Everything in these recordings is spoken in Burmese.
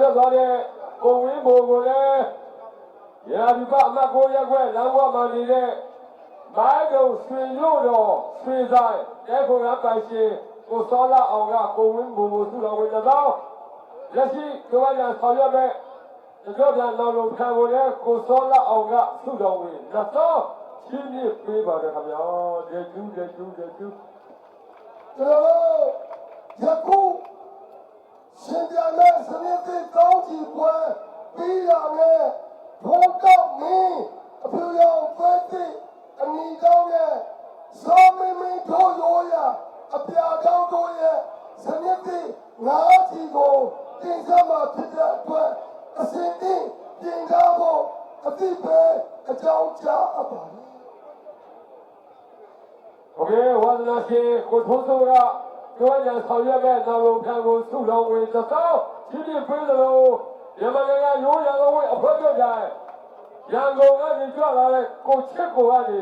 ဆက်သွားတဲ့ကိုဝင်းဘိုကိုလည်းရာဒီပအမတ်ကိုရက်ခွဲလမ်းဘဝမှာနေတဲ့မိုင်းတို့ရွှေရို့တော်ရွှေဆိုင်တဲခုံရပိုင်ရှင်ကိုစောလာအောင်ကကိုဝင်းဘိုကိုသူ့တော်ဝင်တော့လက်ရှိကြိုးရဆောင်ရွက်မဲ့ကြောက်ပြန်လောင်လုံးခံကိုလည်းကိုစောလာအောင်ကသူ့တော်ဝင်တော့ချင်းမြစ်ပေးပါတယ်ခင်ဗျာတဲ့ကျူးတဲ့ကျူးတဲ့ကျူးကျွန်တော်တို့ယခုရှင်ပြန်တဲ့စနစ်တစ်ကောင်းကြီးပွဲပြီး ရနဲ့ဘောတော့မင်းအဖေရောဖက်တိအမိတော့ရဲ့ဇောမင်းမင်းတို့ရောရအပြာတော့တို့ရဲ့ဇနစ်တိငါးချီကိုတင်ဆက်မှာဖြစ်တဲ့အတွက်အစဉ်တိပြင်ကားဖို့အတိပဲအကြောင်းကြားအပ်ပါတယ်။ဟုတ်ကဲ့ဝန္ဒနာရှင်ကိုထုံးစိုးကပြောရဆောင်ရွက်မဲ့နာမည်ခံကိုဆုလောင်းဝင်သသောဒီနေ့ပြည်တော် မြန်မာနိုင်ငံရိုးရာတော်ဝင်အဖွဲ့ချုပ်တိုင်းရန်ကုန်ကနေကြွလာတဲ့ကိုချစ်ကိုကနေ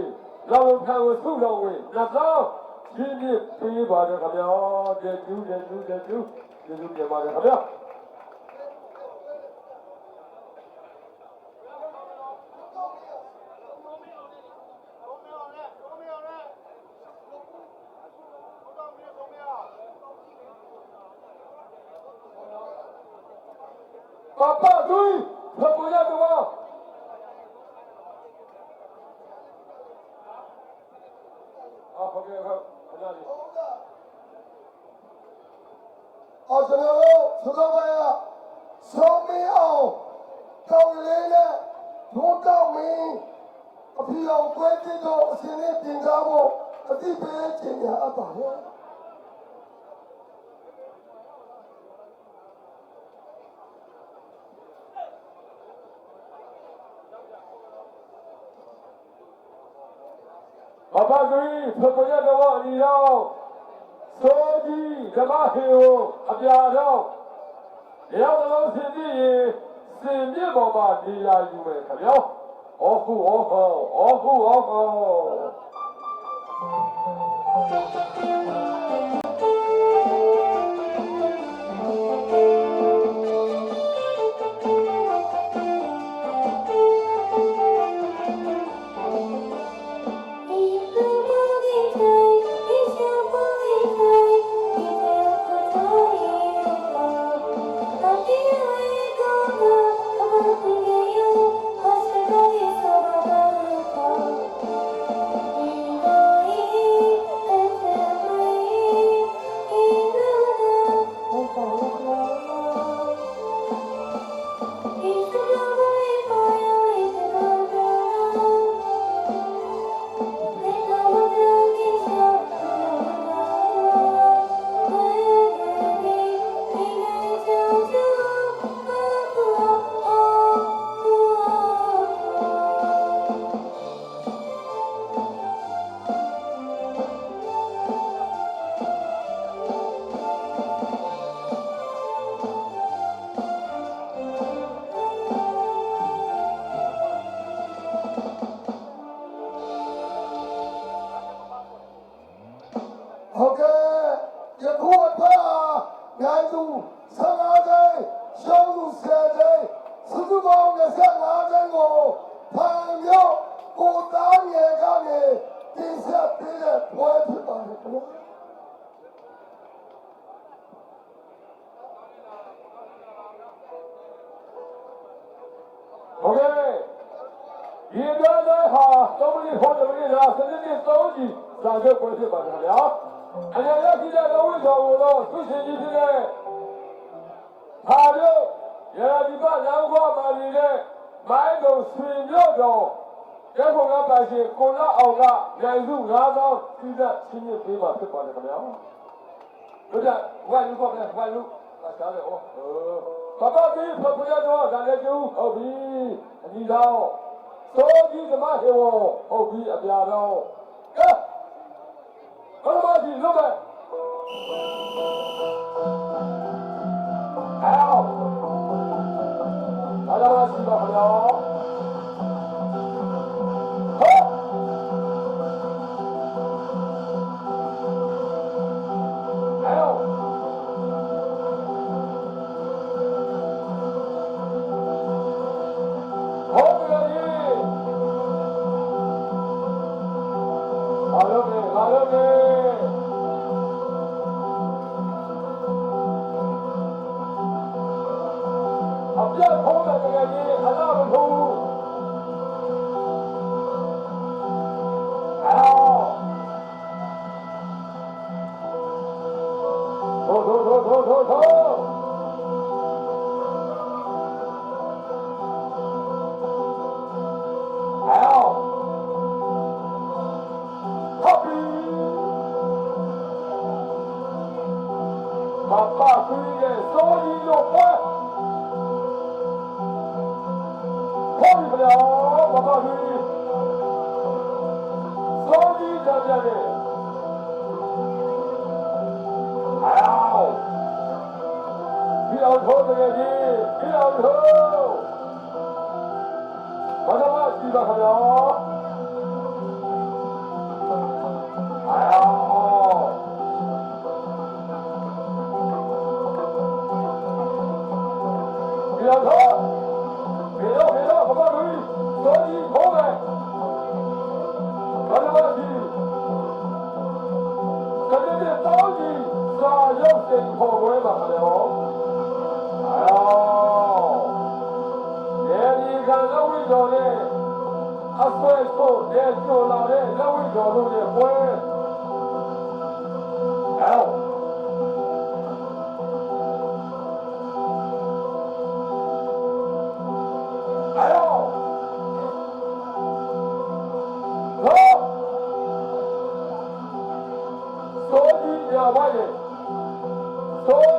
နာလုံခံကိုဆုတော်ဝင်သစောရှိပြပေးပါတယ်ခင်ဗျာတဲ့ကျူးတဲ့ကျူးတဲ့ကျူးကျေးဇူးတင်ပါတယ်ခင်ဗျာ Abdul Rabuya Dua. और जनरो सुनो भैया सोमी आओ कब ले ले ढूंढा मैं अभी आओ कोई तो सिने दिन जाओ अभी बेच के आ पा 아빠들이 서부에 나와 이라오 소지 자마해오 아비아라오 야오로 신디 신디 보마 니야 유메 가려 오후 오호 오후 오호 သူ15သိန်းရှောင်းသူ10သိန်းစုစုပေါင်း25သိန်းကိုဖန်မြောက်ကိုသားငယ်ကနေတင်ဆက်ပေးတဲ့ပွဲဖြစ်ပါတယ်ခင်ဗျာ โอเคဒီတော့လည်းဟာသုံးမိနစ်ဟောတယ်မိနစ်လားစနေနေ့သုံးကြည့်စာချုပ်ကိုဖြစ်ပါတယ်ခင်ဗျာ အနေနဲ့ဒီတဲ့လုံးဝတော်ကိုတော့သူရှင်ကြီးဖြစ်တဲ့ဟာတို့ရရာဒီပလောင်းခွာမာနေတဲ့မိုင်းကုံဆွေမြို့တော်ကျဲဖို့ကပါရှင်ကိုလာအောင်ကနိုင်စု9000စီးသက်ချင်းချင်းပေးမှာဖြစ်ပါတယ်ခင်ဗျာတို့ကဝိုင်းလူခေါ်တယ်ဝိုင်းလူလာစားတယ်ဩပပတိဖဖရတော့ဒါလည်းကျူဟုတ်ပြီအညီတော်စိုးကြီးဓမ္မဟေဝဟုတ်ပြီအပြာတော့ကဲ 수 있는데 아우 나가봤습니다 가요 Valeu, meu! Valeu, meu! တ်ထုံးတဲ့တကယ်ကြီး အနာမထုံးဘူးအော်ထိုးထိုးထိုးထိုးထိုးထိုးအော်ဟောပီပပခွေးရဲ့စိုးကြီးတို့ပွဲဟုတ်ပြီဗျာဘာသာကြီး 都得贵。哎呦。哎呦！走！手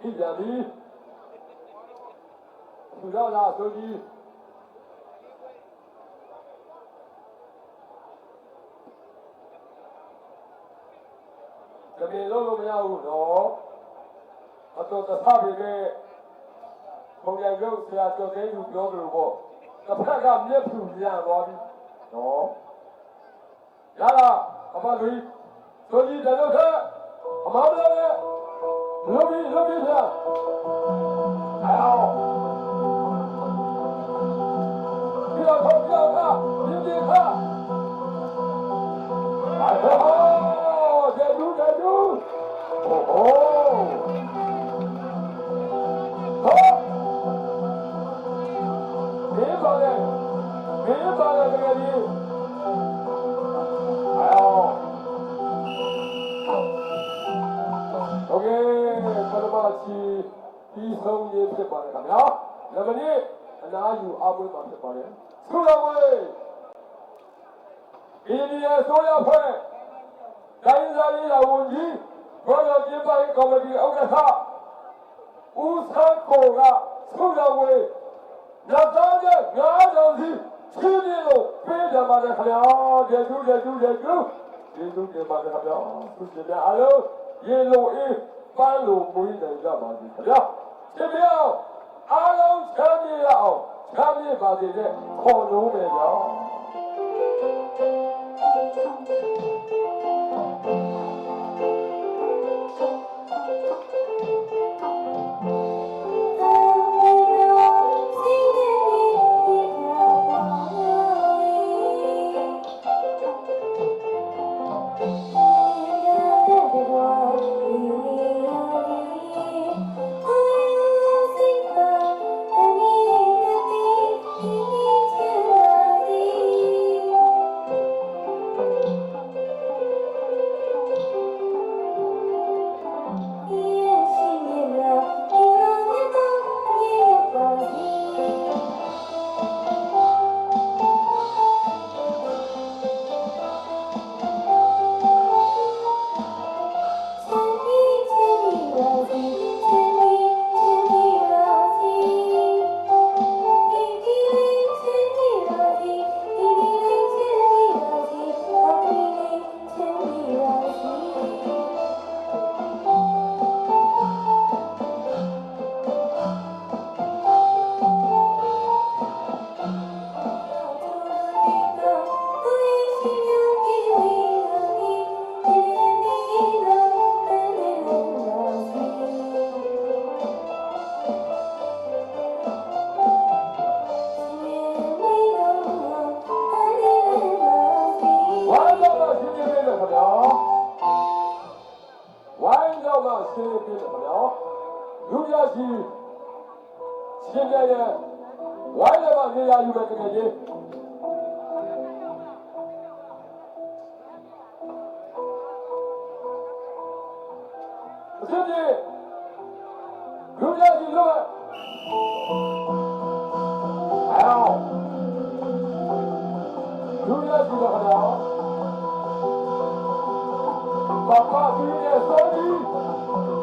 ဒီကြပြီသူတော့လားဆိုကြီးတမင်လုံးလို့မရဘူးနော်အတော်တသပေမဲ့ဘုံရရုပ်ဆရာတော်သေးလူပြောကြလို့ပေါ့တစ်ဖက်ကမျက်ဖြူပြန်သွားပြီနော်ရလားအမလူဆိုကြီးတလို့ထဲအမမလို့လေလူပြီးလူပြီး ရမချီပြီးဆုံးရေးဖြစ်ပါတယ်ခင်ဗျာလမနစ်အနာယူအပွဲမှာဖြစ်ပါတယ်ဆုတော်ဝေးအိန္ဒိယဆိုရဖွဲ့တိုင်းစားရေးတော်ဝန်ကြီးဘောရပြပိုင်းကော်မတီဥက္ကဋ္ဌဦးဆန်းကိုကဆုတော်ဝေးရသော်ရဲ့ငါးတော်စီချီးမြှင့်လို့ပေးကြပါလေခင်ဗျာကျေကျူးကျေကျူးကျေကျူးကျေကျူးတင်ပါလေခင်ဗျာသူရှင်များအားလုံးရေလိုအေး ပန်းလိုမွေးနိုင်ကြပါစေခင်ဗျာရှင်ပြောင်းအားလုံးချမ်းမြေ့ရအောင်ချမ်းမြေ့ပါစေတဲ့ခေါ်လုံးပဲဗျာ ရှင်းပြရဲ့ဝိုင်းလည်းမနေရာယူပဲတကယ်ကြီးအစ်ကြီးလူရရှိလို့အောင်လူရရှိတော့ခင်ဗျာ Papa viene Sony. Oh!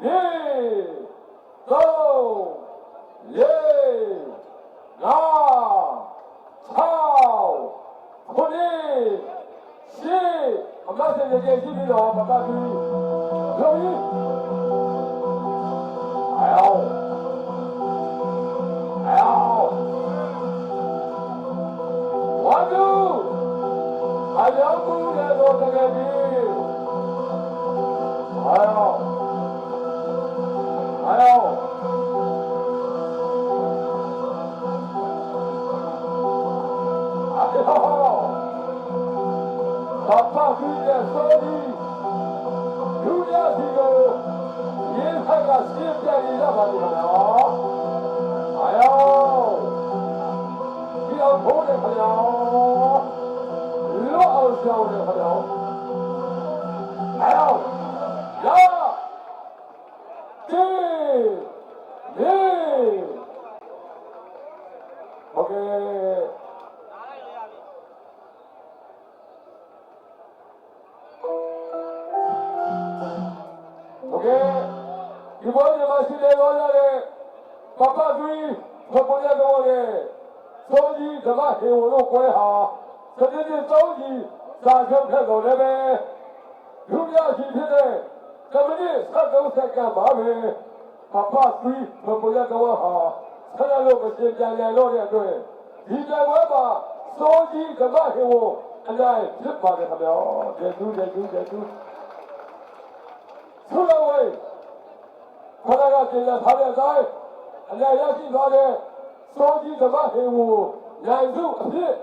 Hey! Go! Yeah! Now! 6ခုနှစ်ရှင်းအမတ်စင်ကြရှိပြီးတော့မပတ်ဘူးလုံးကြီးအောင်အောင်ဝါဒူအယောကူလည်းတော့ ဒီဘောညမရှိလေတော့ရတဲ့ပပသွီဖပေါ်ရတော့လေသုံးကြီးဓမ္မဟေဝလို့ကွဲဟာစတိတိသုံးကြီးစာချုပ်ထက်ကုန်လည်းပဲလူပြရှိဖြစ်တဲ့ ကမဏိ73စက္ကန့်ပါပဲပပသွီဖပေါ်ရတော့ဟာဆရာလို့မရှင်းပြန်ရတော့တဲ့အတွက်ဒီကြွယ်မှာသုံးကြီးဓမ္မဟေဝအတိုင်းဖြစ်ပါတယ်ခင်ဗျာကျေးဇူးကျေးဇူးကျေးဇူးဆုတော်ဝေခရကပြင်လာထားတဲ့အတိုင်းအလျရရှိသွားတဲ့စိုးကြီးဓမ္မဟေဝနိုင်စုအဖြစ်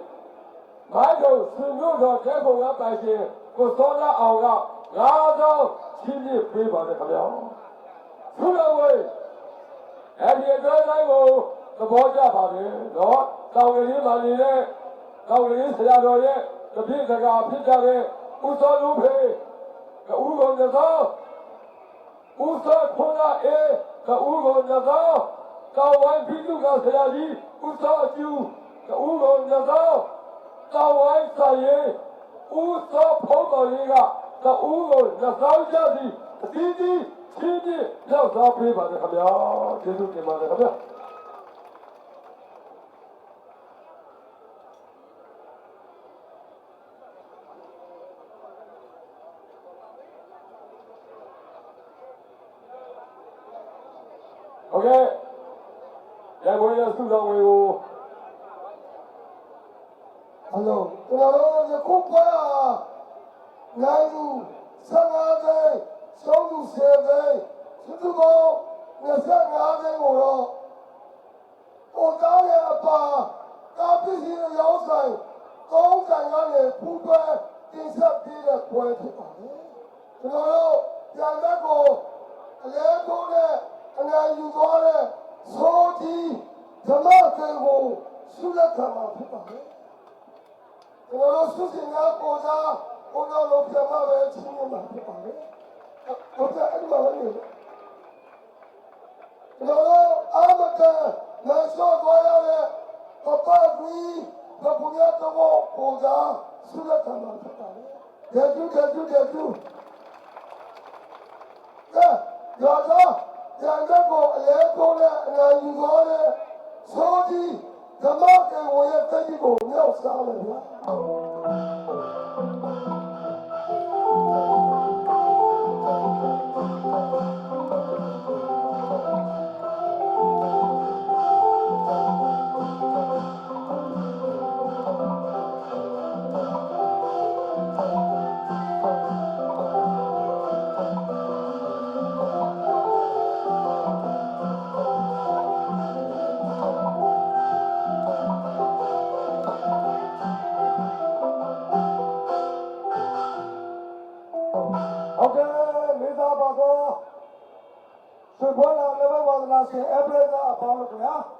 မိုင်းတို့ဆွေမျိုးတော်တဲပုံကပိုင်ရှင်ကိုစောလာအောင်က ငါးသောချင်းပြပေးပါတယ်ခင်ဗျာဆုတော်ဝေအဲ့ဒီအတွက်တိုင်းကိုသဘောကျပါတယ်နော်တောင်ကလေးမှနေတဲ့တောင်ကလေးဆရာတော်ရဲ့တပြည့်စကားဖြစ်ကြတဲ့ဥသောလူဖေကဥကုန်သောဥစ္စာခွန်လာအေကဥကိုညသောကောင်းဝိုင်းပြီးသူကဆရာကြီးဥစ္စာအကျူကဥကိုညသောကောင်းဝိုင်းဆရာဥစ္စာဖုံးတော်ကြီးက na ulo, na 사우자지, 시지, 시지, 나 사프리 만나가며, 예수님 만나가며. 오케이. 야, 고인은 수고하고요. 안녕. 야, 이제 코파야. င်ကိုအဲ့တော့ကျွန်တော်တို့ယခုပွဲဟာနိုင်သူ15သိန်းရှုံးသူ10သိန်းစုစုပေါင်း25သိန်းကိုတော့ဟိုတောင်းရဲ့အပါကာပစ္စည်းရောင်းဆိုင်သုံးဆိုင်ကနေပူပွဲတင်ဆက်ပေးတဲ့ပွဲဖြစ်ပါတယ်ကျွန်တော်တို့ပြန်သက်ကိုအလဲထိုးနဲ့အနာယူသွားတဲ့သိုးကြီးဓမ္မသေကိုဆုလက်ခံမှာဖြစ်ပါတယ် ကျွန်တော်တို့စုစင်များပေါ်စားပေါ်တော့လို့ပြမပဲချင်းနေမှာဖြစ်ပါလေ။ဟုတ်ကဲ့အဲ့ဒီမှာလည်းကျွန်တော်တို့အာမ ကန်မဆော့သွားရတဲ့ပပကွီပပူရတော့ပေါ်စားဆုလက်ခံမှာဖြစ်ပါလေ။ကျေးဇူးကျေးဇူးကျေးဇူးကဲရောတော့ရန်တဲ့ကိုအလဲတိုးတဲ့အနာယူသွားတဲ့ဆိုဒီဓမ္မကေဝရဲ့တက်ကြီးကိုမြောက်စားတယ်ဗျာ ဆွေဘောလာလည်း